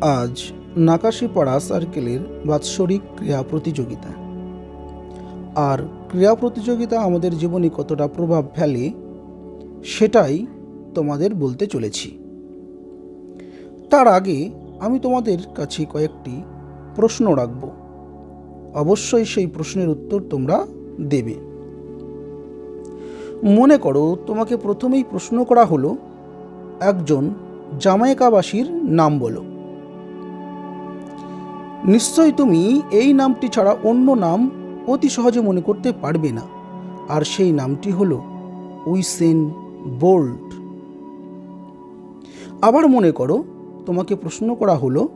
আজ নাকাশিপাড়া সার্কেলের বাৎসরিক ক্রীড়া প্রতিযোগিতা। আর ক্রীড়া প্রতিযোগিতা আমাদের জীবনে কতটা প্রভাব ফেলে, সেটাই তোমাদের বলতে চলেছি। তার আগে আমি তোমাদের কাছে কয়েকটি প্রশ্ন রাখব। অবশ্যই সেই প্রশ্নের উত্তর তোমরা দেবে। মনে করো তোমাকে প্রথমেই প্রশ্ন করা হলো, একজন জামাইকাবাসীর নাম বলো। নিশ্চয়ই তুমি এই নামটি ছাড়া অন্য নাম অতি সহজে মনে করতে পারবে না। আর সেই নামটি হলো উইসেন বোল্ট। আবার মনে করো, তোমাকে প্রশ্ন করা হলো,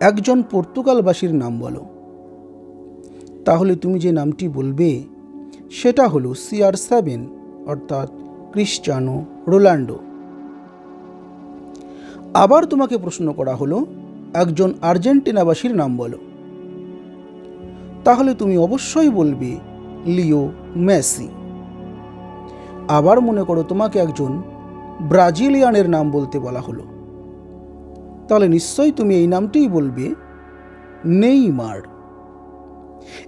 একজন পর্তুগালবাসীর নাম বলো। তাহলে তুমি যে নামটি বলবে, সেটা হলো সিআর সেভেন, অর্থাৎ ক্রিশ্চানো রোনাল্ডো। আবার তোমাকে প্রশ্ন করা হলো একজন আর্জেন্টিনাবাসীর নাম বলো। তাহলে তুমি অবশ্যই বলবে, লিও মেসি। আবার মনে করো তোমাকে একজন ব্রাজিলিয়ানের নাম বলতে বলা হলো। তাহলে নিশ্চয়ই তুমি এই নামটিই বলবে, নেইমার।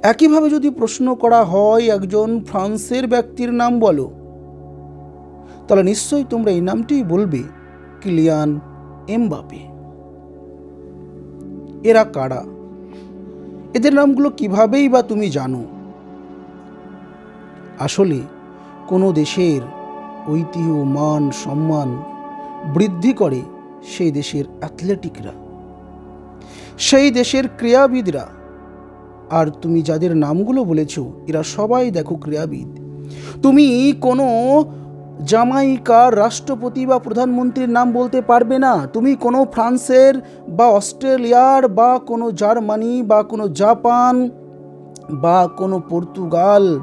একইভাবে যদি প্রশ্ন করা হয় একজন ফ্রান্সের ব্যক্তির নাম বলো, তাহলে নিশ্চয়ই তোমরা এই নামটিই বলবে, কিলিয়ান এমবাপে। এরা কারা? এদের নামগুলো কিভাবেই বা তুমি জানো? আসলে, কোনো দেশের ঐতিহ্য, মান, সম্মান বৃদ্ধি করে সেই দেশের অ্যাথলেটিকরা। সেই দেশের ক্রীড়াবিদরা। আর তুমি যাদের নামগুলো বলেছ, এরা সবাই দেখো ক্রীড়াবিদ। তুমি কোনো জামাইকার রাষ্ট্রপতি বা প্রধানমন্ত্রীর নাম বলতে পারবে না। তুমি কোনো ফ্রান্সের বা অস্ট্রেলিয়ার বা কোনো জার্মানি বা কোনো জাপান বা কোনো পর্তুগাল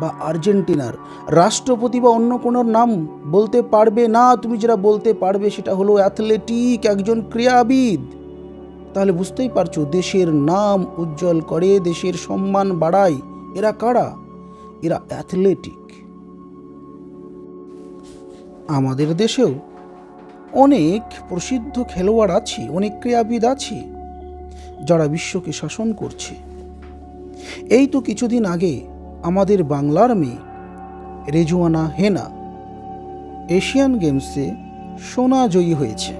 বা আর্জেন্টিনার রাষ্ট্রপতি বা অন্য কোনো নাম বলতে পারবে না। তুমি যেটা বলতে পারবে সেটা হলো অ্যাথলেটিক, একজন ক্রীড়াবিদ। তাহলে বুঝতেই পারছ, দেশের নাম উজ্জ্বল করে, দেশের সম্মান বাড়ায়। এরা কারা? এরা অ্যাথলেটিক। আমাদের দেশেও অনেক প্রসিদ্ধ খেলোয়াড় আছে, অনেক ক্রীড়াবিদ আছে, যারা বিশ্বকে শাসন করছে। এই তো কিছুদিন আগে আমাদের বাংলার মেয়ে রেজুয়ানা হেনা এশিয়ান গেমসে সোনা জয়ী হয়েছে।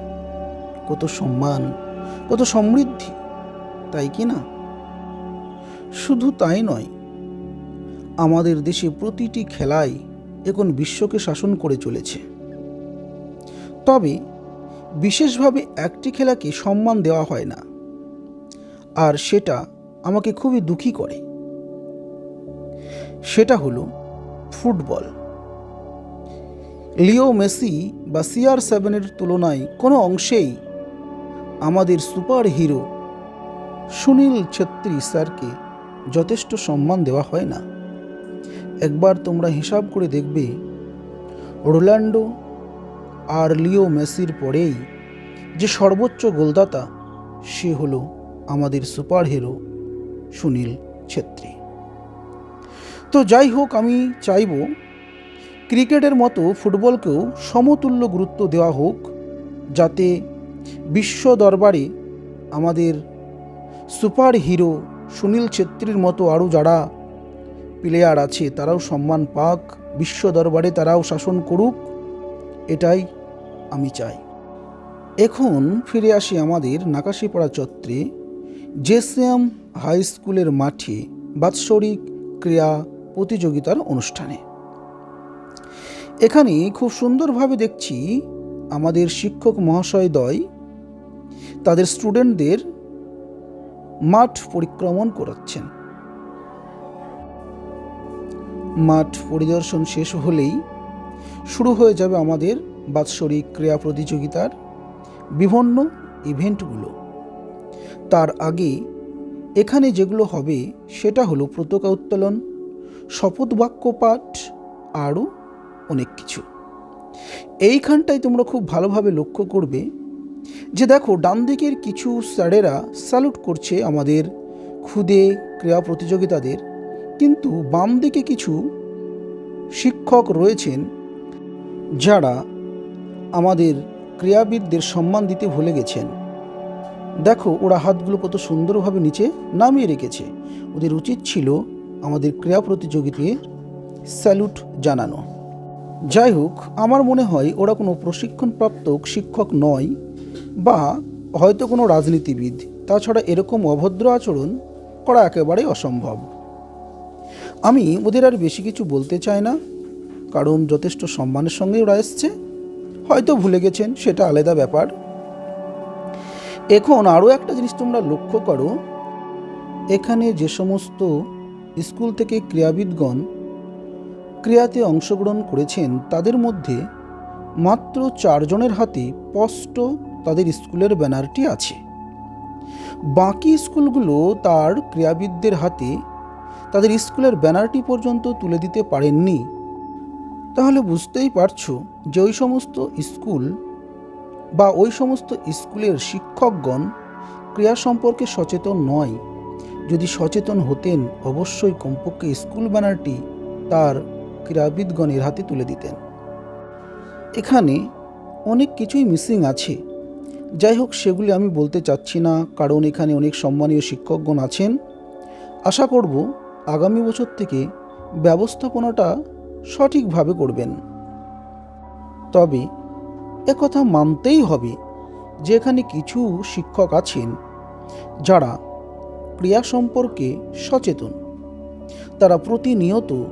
কত সম্মান, কত সমৃদ্ধি, তাই কি না? শুধু তাই নয়, আমাদের দেশে প্রতিটি খেলায় এখন বিশ্বকে শাসন করে চলেছে। তবে বিশেষভাবে একটি খেলাকে সম্মান দেওয়া হয় না। আর সেটা আমাকে খুবই দুঃখী করে। সেটা হলো ফুটবল। লিও মেসি বা সিআর সেভেনের তুলনায় কোনো অংশেই আমাদের সুপার হিরো সুনীল ছেত্রী স্যারকে যথেষ্ট সম্মান দেওয়া হয় না। একবার তোমরা হিসাব করে দেখবে, রোনাল্ডো আর লিও মেসির পরেই যে সর্বোচ্চ গোলদাতা, সে হলো আমাদের সুপার হিরো সুনীল ছেত্রী। তো যাই হোক, আমি চাইব ক্রিকেটের মতো ফুটবলকেও সমতুল্য গুরুত্ব দেওয়া হোক, যাতে বিশ্ব দরবারে আমাদের সুপার হিরো সুনীল ছেত্রীর মতো আরও যারা প্লেয়ার আছে, তারাও সম্মান পাক, বিশ্ব দরবারে তারাও শাসন করুক এটাই আমি চাই। এখন ফিরে আসি আমাদের নাকাশিপাড়া চত্রে জেসিএম হাই স্কুলের মাঠে বাৎসরিক ক্রীড়া প্রতিযোগিতার অনুষ্ঠানে। এখানে খুব সুন্দরভাবে দেখছি আমাদের শিক্ষক মহাশয়দ্বয় তাদের স্টুডেন্টদের মাঠ পরিক্রমণ করাচ্ছেন। মাঠ পরিদর্শন শেষ হলেই শুরু হয়ে যাবে আমাদের বাৎসরিক ক্রীড়া প্রতিযোগিতার বিভিন্ন ইভেন্টগুলো। তার আগে এখানে যেগুলো হবে সেটা হলো প্রতকা উত্তোলন, শপথ বাক্য পাঠ, আরও অনেক কিছু। এইখানটায় তোমরা খুব ভালোভাবে লক্ষ্য করবে যে দেখো ডান দিকের কিছু স্যারেরা স্যালুট করছে আমাদের খুদে ক্রীড়া প্রতিযোগিতাদের, কিন্তু বাম দিকে কিছু শিক্ষক রয়েছেন যারা আমাদের ক্রীড়াবিদদের সম্মান দিতে ভুলে গেছেন। দেখো, ওরা হাতগুলো কত সুন্দরভাবে নিচে নামিয়ে রেখেছে। ওদের উচিত ছিল আমাদের ক্রীড়া প্রতিযোগিতায় স্যালুট জানানো। যাই হোক, আমার মনে হয় ওরা কোনো প্রশিক্ষণপ্রাপ্ত শিক্ষক নয় বা হয়তো কোনো রাজনীতিবিদ। তাছাড়া এরকম অভদ্র আচরণ করা একেবারেই অসম্ভব। আমি ওদের আর বেশি কিছু বলতে চাই না। কারণ যথেষ্ট সম্মানের সঙ্গে ওরা এসছে। হয়তো ভুলে গেছেন, সেটা আলাদা ব্যাপার। এখন আরও একটা জিনিস তোমরা লক্ষ্য করো। এখানে যে সমস্ত স্কুল থেকে ক্রীড়াবিদগণ ক্রিয়াতে অংশগ্রহণ করেছেন, তাদের মধ্যে মাত্র চারজনের হাতে স্পষ্ট তাদের স্কুলের ব্যানারটি আছে। বাকি স্কুলগুলো তার ক্রীড়াবিদদের হাতে তাদের স্কুলের ব্যানারটি পর্যন্ত তুলে দিতে পারেননি। তাহলে বুঝতেই পারছ যে ওই সমস্ত স্কুল বা ওই সমস্ত স্কুলের শিক্ষকগণ ক্রিয়া সম্পর্কে সচেতন নয়। যদি সচেতন হতেন, অবশ্যই কমপক্ষে স্কুল ব্যানারটি তার ক্রীড়াবিদগণের হাতে তুলে দিতেন। এখানে অনেক কিছুই মিসিং আছে। যাই হোক, সেগুলি আমি বলতে চাচ্ছি না, কারণ এখানে অনেক সম্মানীয় শিক্ষকগণ আছেন। আশা করব, আগামী বছর থেকে ব্যবস্থাপনাটা সঠিকভাবে করবেন। তবে একথা মানতেই হবে যে এখানে কিছু শিক্ষক আছেন যারা ক্রিয়া সম্পর্কে সচেতন। তারা প্রতিনিয়ত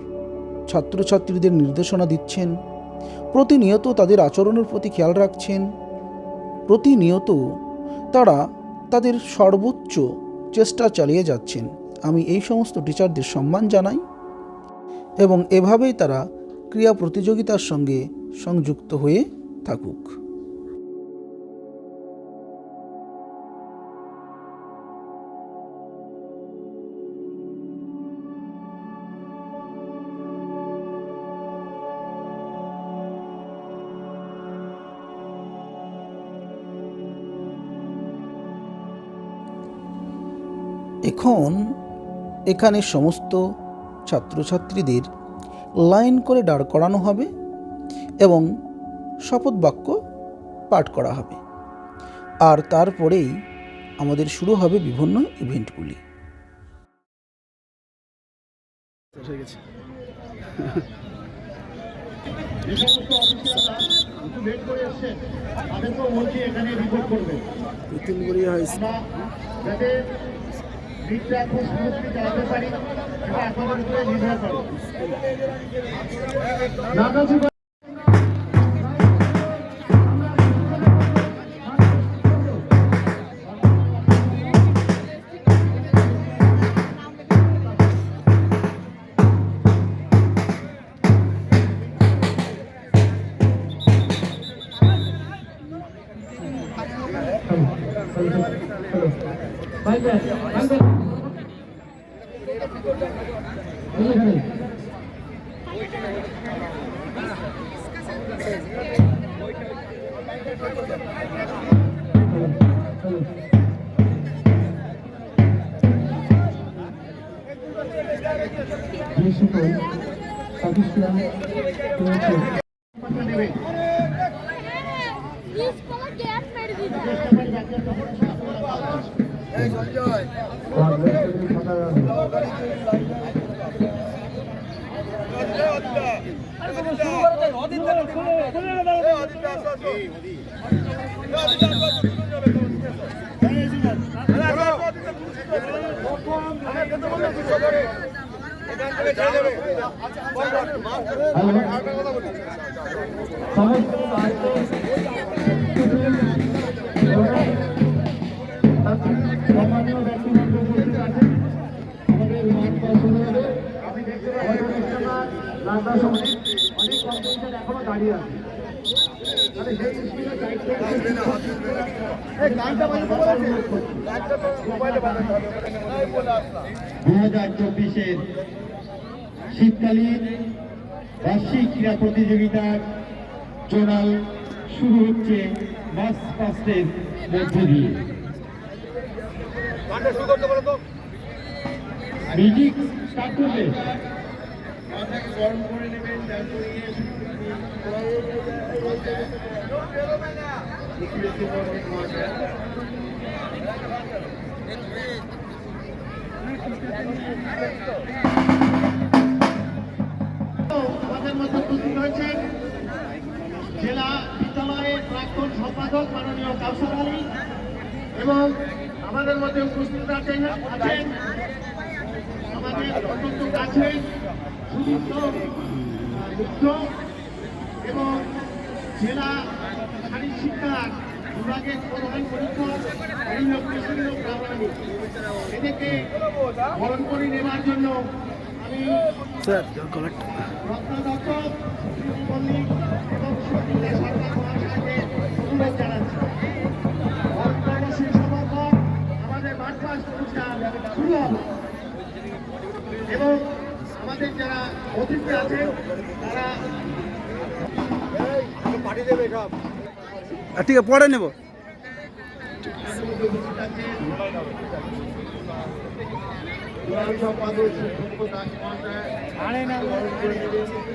ছাত্রছাত্রীদের নির্দেশনা দিচ্ছেন, প্রতিনিয়ত তাদের আচরণের প্রতি খেয়াল রাখছেন, প্রতিনিয়ত তারা তাদের সর্বোচ্চ চেষ্টা চালিয়ে যাচ্ছেন। আমি এই সমস্ত টিচারদের সম্মান জানাই। এবং এভাবেই তারা ক্রিয়া প্রতিযোগিতার সঙ্গে সংযুক্ত হয়ে থাকুক। এখন এখানে সমস্ত ছাত্রছাত্রীদের লাইন করে দাঁড় করানো হবে এবং শপথ বাক্য পাঠ করা হবে। আর তারপরেই আমাদের শুরু হবে বিভিন্ন ইভেন্টগুলি। এখানে রিপোর্ট করবেন আমরা যাতে দিকটা খুব স্মুথলি চালাতে পারি সেটা আপনাদের সকল অফিসিয়াল আমি দেখতে পাচ্ছি রাস্তার সময় অনেক কম্পিটিশন এখনও দাঁড়িয়ে আছে তাহলে সেই স্কুলের দায়িত্ব দু হাজার চব্বিশের শীতকালীন বার্ষিক ক্রীড়া প্রতিযোগিতার জোনাল শুরু হচ্ছে মাস পাস্টের মধ্য দিয়ে। মিউজিক স্টার্ট করবে আমাদের মধ্যে উপস্থিত হয়েছেন জেলা বিদ্যালয়ের প্রাক্তন সম্পাদক মাননীয় কাউসার আলী এবং আমাদের মধ্যে উপস্থিত আছেন আমাদের অত্যন্ত কাছে সুদীপ্ত মুক্ত এবং জেলা শারীরিক শিক্ষা বিভাগের প্রধান এদেরকে বরণ করে নেওয়ার জন্য আমি রত্ন দত্ত পল্লী এবং সতীলে সরকার আমাদের মাঠ পাস অনুষ্ঠান এবং আমাদের যারা অতিথি আছেন তারা ঠিক আছে পরে নেব।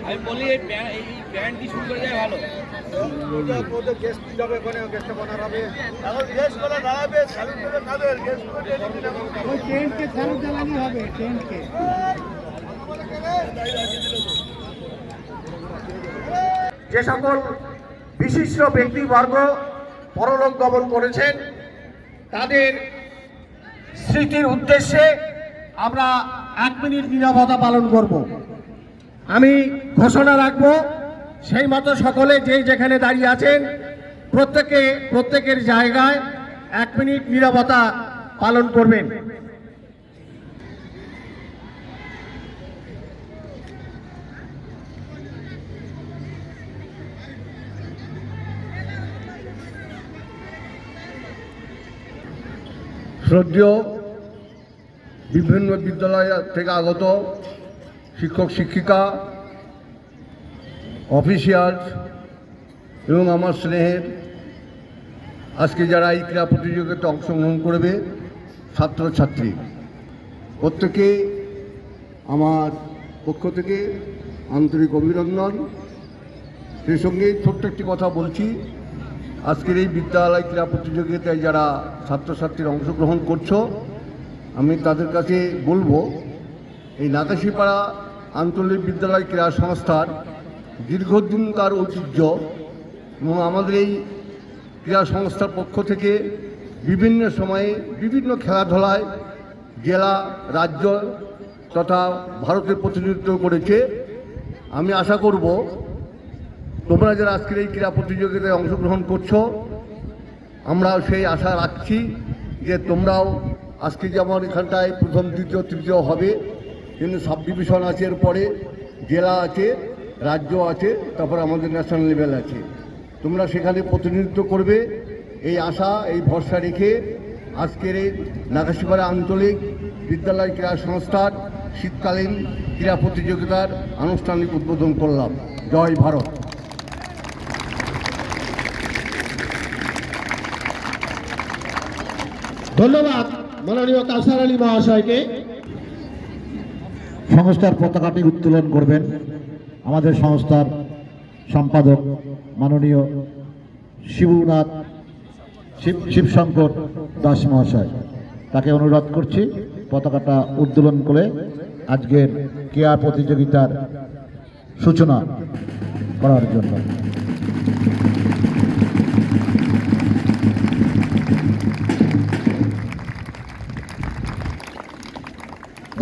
আমি বলি এই ব্যান্ড শুরু করে যায় ভালো? ওই ট্রেনকে ফেরত জ্বালানি হবে ট্রেনকে যে সকল বিশিষ্ট ব্যক্তিবর্গ পরলোক গমন করেছেন, তাদের স্মৃতির উদ্দেশ্যে আমরা এক মিনিট নিরাপত্তা পালন করব। আমি ঘোষণা রাখব, সেই মতো সকলে যে যেখানে দাঁড়িয়ে আছেন, প্রত্যেকে প্রত্যেকের জায়গায় এক মিনিট নিরাপত্তা পালন করবেন। শ্রদ্ধেয় বিভিন্ন বিদ্যালয় থেকে আগত শিক্ষক, শিক্ষিকা, অফিসিয়ালস এবং আমার স্নেহের আজকে যারা এই ক্রীড়া প্রতিযোগিতায় অংশগ্রহণ করবে, ছাত্রছাত্রী, প্রত্যেকে আমার পক্ষ থেকে আন্তরিক অভিনন্দন। সেই সঙ্গে ছোট্ট একটি কথা বলছি। আজকের এই বিদ্যালয় ক্রীড়া প্রতিযোগিতায় যারা ছাত্রছাত্রীরা অংশগ্রহণ করছ, আমি তাদের কাছে বলব, এই নাকাশিপাড়া আঞ্চলিক বিদ্যালয় ক্রীড়া সংস্থার দীর্ঘদিনকার ঐতিহ্য এবং আমাদের এই ক্রীড়া সংস্থার পক্ষ থেকে বিভিন্ন সময়ে বিভিন্ন খেলাধুলায় জেলা, রাজ্য তথা ভারতের প্রতিনিধিত্ব করেছে। আমি আশা করব তোমরা যারা আজকের এই ক্রীড়া প্রতিযোগিতায় অংশগ্রহণ করছ, আমরাও সেই আশা রাখছি যে তোমরাও আজকে যেমন এখানটায় প্রথম, দ্বিতীয়, তৃতীয় হবে, কিন্তু সাব ডিভিশন আছে এরপরে, জেলা আছে, রাজ্য আছে, তারপর আমাদের ন্যাশনাল লেভেল আছে। তোমরা সেখানে প্রতিনিধিত্ব করবে, এই আশা, এই ভরসা রেখে আজকের এই নাগাশিপাড়া আঞ্চলিক বিদ্যালয় ক্রীড়া সংস্থার শীতকালীন ক্রীড়া প্রতিযোগিতার আনুষ্ঠানিক উদ্বোধন করলাম। জয় ভারত। ধন্যবাদ। মাননীয় কাউসার আলী মহাশয়কে। সংস্থার পতাকাটি উত্তোলন করবেন আমাদের সংস্থার সম্পাদক মাননীয় শিবনাথ শিব শিবশঙ্কর দাস মহাশয়। তাকে অনুরোধ করছি পতাকাটা উত্তোলন করে আজকের ক্রীড়া প্রতিযোগিতার সূচনা করার জন্য।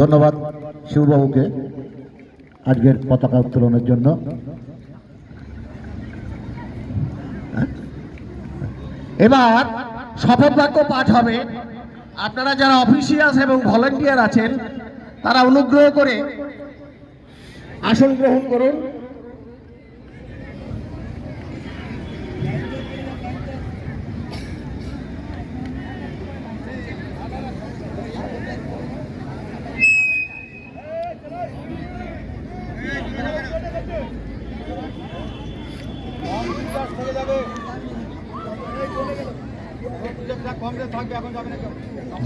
ধন্যবাদ শিববাবুকে আজকের পতাকা উত্তোলনের জন্য। এবার শপথ বাক্য পাঠ হবে। আপনারা যারা অফিসিয়াস এবং ভলেন্টিয়ার আছেন, তারা অনুগ্রহ করে আসন গ্রহণ করুন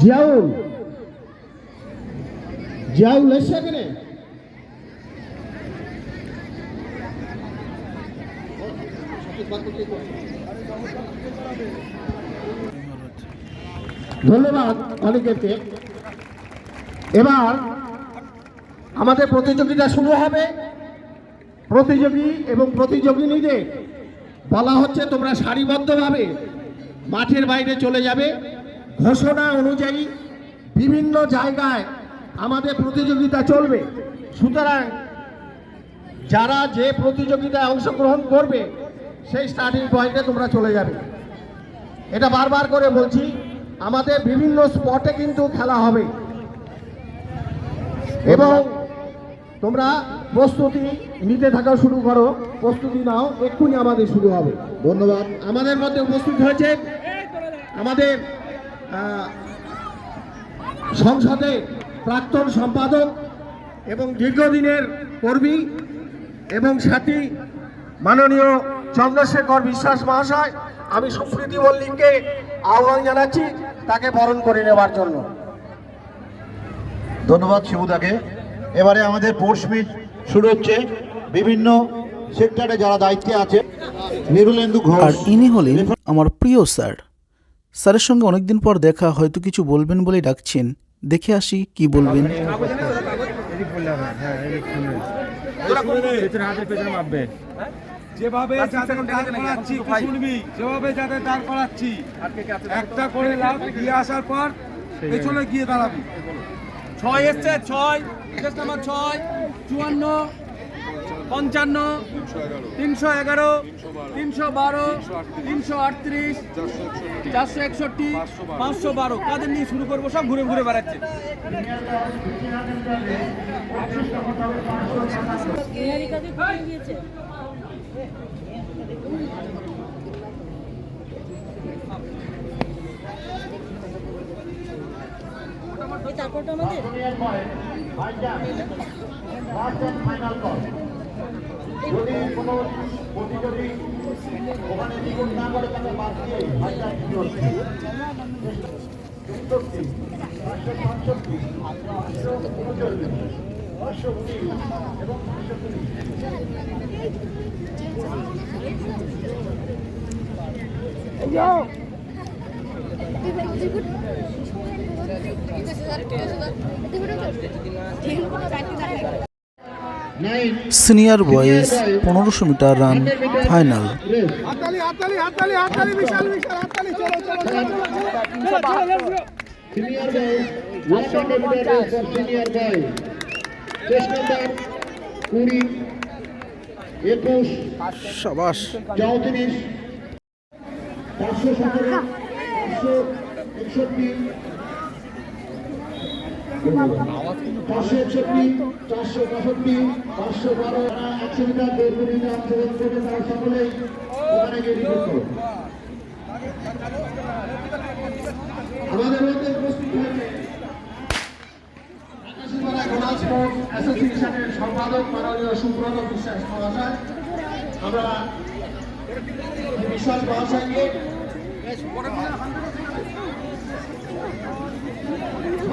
জিয়াউল জিয়াউল এখানে। ধন্যবাদ অনেকেরকে এবার আমাদের প্রতিযোগিতা শুরু হবে। প্রতিযোগী এবং প্রতিযোগিনীদের বলা হচ্ছে তোমরা সারিবদ্ধভাবে মাঠের বাইরে চলে যাবে। ঘোষণা অনুযায়ী বিভিন্ন জায়গায় আমাদের প্রতিযোগিতা চলবে। সুতরাং যারা যে প্রতিযোগিতায় অংশগ্রহণ করবে সেই স্টার্টিং পয়েন্টে তোমরা চলে যাবে। এটা বারবার করে বলছি আমাদের বিভিন্ন স্পটে কিন্তু খেলা হবে। এবং তোমরা প্রস্তুতি নিতে থাকা শুরু করো। প্রস্তুতি নাও এক্ষুনি আমাদের শুরু হবে। ধন্যবাদ। আমাদের মধ্যে উপস্থিত হয়েছে আমাদের সংসদে প্রাক্তন সম্পাদক এবং দীর্ঘদিনের কর্মী এবং সাথী মাননীয় চন্দ্রশেখর বিশ্বাস মহাশয় আমি সুপ্রীতি মল্লিককে আহ্বান জানাচ্ছি তাকে বরণ করে নেওয়ার জন্য। ধন্যবাদ শিবুদাকে। এবারে আমাদের পোর্সমিট শুরু হচ্ছে। বিভিন্ন সেক্টরে যারা দায়িত্বে আছে নিরুলেন্দু ঘোষ। আর ইনি হলেন আমার প্রিয় স্যার। স্যারের সঙ্গে অনেকদিন পর দেখা হয়তো কিছু বলবেন বলে ডাকছেন। দেখে আসি কি বলবেন। যেভাবে শুনবি? যেভাবে যাদের দাঁড় করাচ্ছি একটা করে লাভ দিয়ে আসার পর পেছনে গিয়ে দাঁড়াবি। ছয় এসছে, ছয় নাম্বার ছয়, চুয়ান্ন পঞ্চান্ন তিনশো এগারো তিনশো বারো তিনশো আটত্রিশ চারশো একষট্টি পাঁচশো বারো। কাদের নিয়ে শুরু করব? সব ঘুরে ঘুরে বেড়াচ্ছে। গেহারিকাকে কোথায় এই তারপরটা আমাদের হাততালি চলো চলো চলো চলো চলো চলো senior boy one hundred metre for senior boy শেষ নাম্বার কুড়ি একুশ সাবাস। চৌত্রিশ পাঁচশো সতেরো একষট্টি পাঁচশো একষট্টি চারশো পঁয়ষট্টি পাঁচশো বারো একশো মিটার মিটার তারা স্পোর্টস অ্যাসোসিয়েশনের সম্পাদক মাননীয় সুব্রত বিশ্বাস মহাশয় আমরা বিশ্বাস মহাশয়কে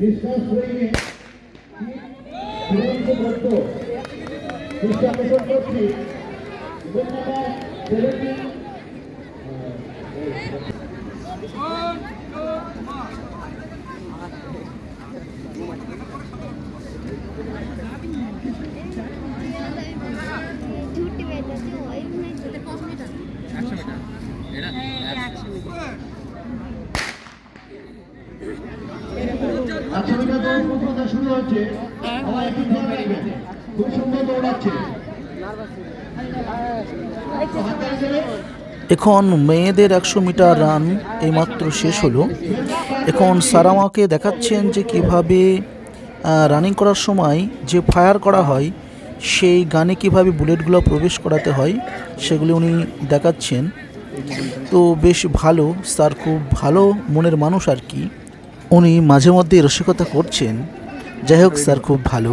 বিশ্বাস করিনি ভক্ত বিশ্বাস পোষণ করছি একশো মিটার একশো মিটার শুরু হচ্ছে। সবাই একটু খেয়াল রাখবেন খুব সুন্দর দৌড়াচ্ছে। এখন মেয়েদের একশো মিটার রান এইমাত্র শেষ হলো। এখন সারামাকে দেখাচ্ছেন যে কীভাবে রানিং করার সময় যে ফায়ার করা হয় সেই গানে কীভাবে বুলেটগুলো প্রবেশ করাতে হয় সেগুলি উনি দেখাচ্ছেন। তো বেশ ভালো স্যার খুব ভালো মনের মানুষ আর কি। উনি মাঝে মধ্যে রসিকতা করছেন। যাই হোক স্যার খুব ভালো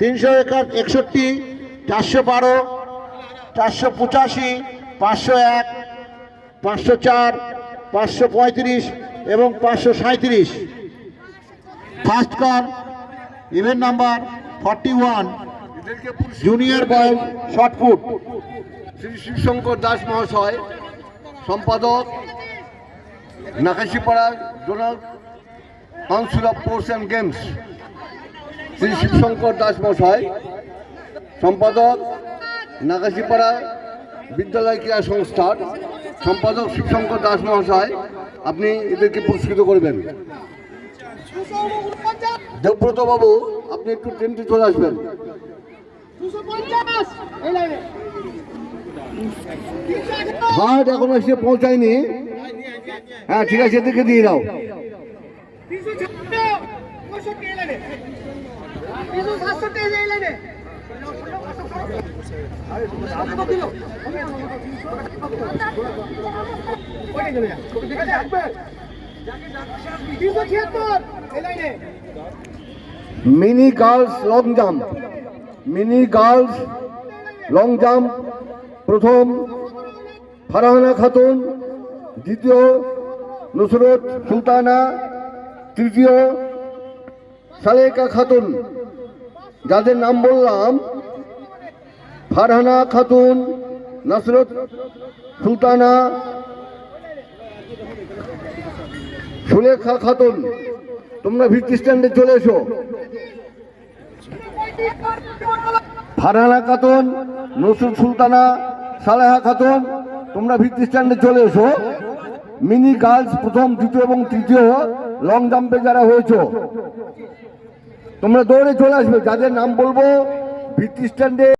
তিনশো একষট্টি চারশো বারো চারশো পঁচাশি পাঁচশো এক পাঁচশো চার পাঁচশো পঁয়ত্রিশ এবং পাঁচশো সাঁত্রিশ first call event number forty one junior boys shot put Shri Shibshankar Das মহাশয় সম্পাদক Nakashipara zonal council of sports and games Shri Shibshankar Das মহাশয় সম্পাদক নাগাশিপাড়া বিদ্যালয় ক্রীড়া সংস্থার সম্পাদক শিবশঙ্কর দাস মহাশয় আপনি এদেরকে পুরস্কৃত করবেন। দেবব্রত বাবু আপনি একটু ট্রেনটি চলে আসবেন। হাট এখনও এসে পৌঁছায়নি। হ্যাঁ ঠিক আছে এদেরকে দিয়ে দাও। Mini girls long jump. Mini girls long jump. প্রথম ফারহানা খাতুন, দ্বিতীয় নুসরত সুলতানা, তৃতীয় সালেকা খাতুন। যাদের নাম বললাম, ফারহানা খাতুন, নাসরত সুলতানা, সুলেখা খাতুন, তোমরা ভিত্তি স্ট্যান্ডে চলে এসো। ফারহানা খাতুন নসরুল সুলতানা, সালেহা খাতুন, তোমরা ভিত্তি স্ট্যান্ডে চলে এসো। মিনি গার্লস প্রথম, দ্বিতীয় এবং তৃতীয় লং জাম্পে যারা হয়েছো। তোমরা দৌড়ে চলে আসবে। যাদের নাম বলব ভিত্তি স্ট্যান্ডে